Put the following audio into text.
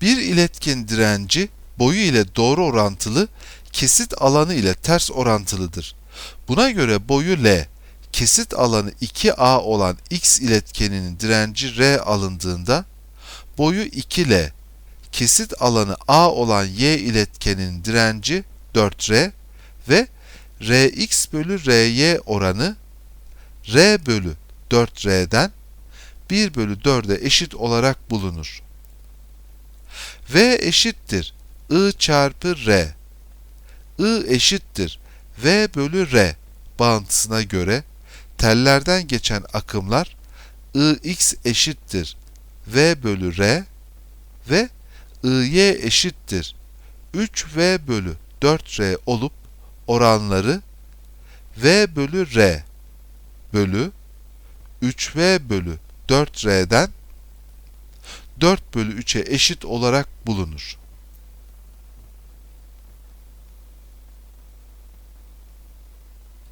Bir iletken direnci boyu ile doğru orantılı, kesit alanı ile ters orantılıdır. Buna göre boyu L, kesit alanı 2A olan X iletkeninin direnci R alındığında, boyu 2L, kesit alanı A olan Y iletkeninin direnci 4R ve Rx bölü Ry oranı R bölü 4R'den 1 bölü 4'e eşit olarak bulunur. V eşittir. I çarpı R. I eşittir. V bölü R bağıntısına göre tellerden geçen akımlar Ix eşittir. V bölü R ve IY eşittir. 3V bölü 4R olup oranları V bölü R bölü 3V bölü 4R'den 4 bölü 3'e eşit olarak bulunur.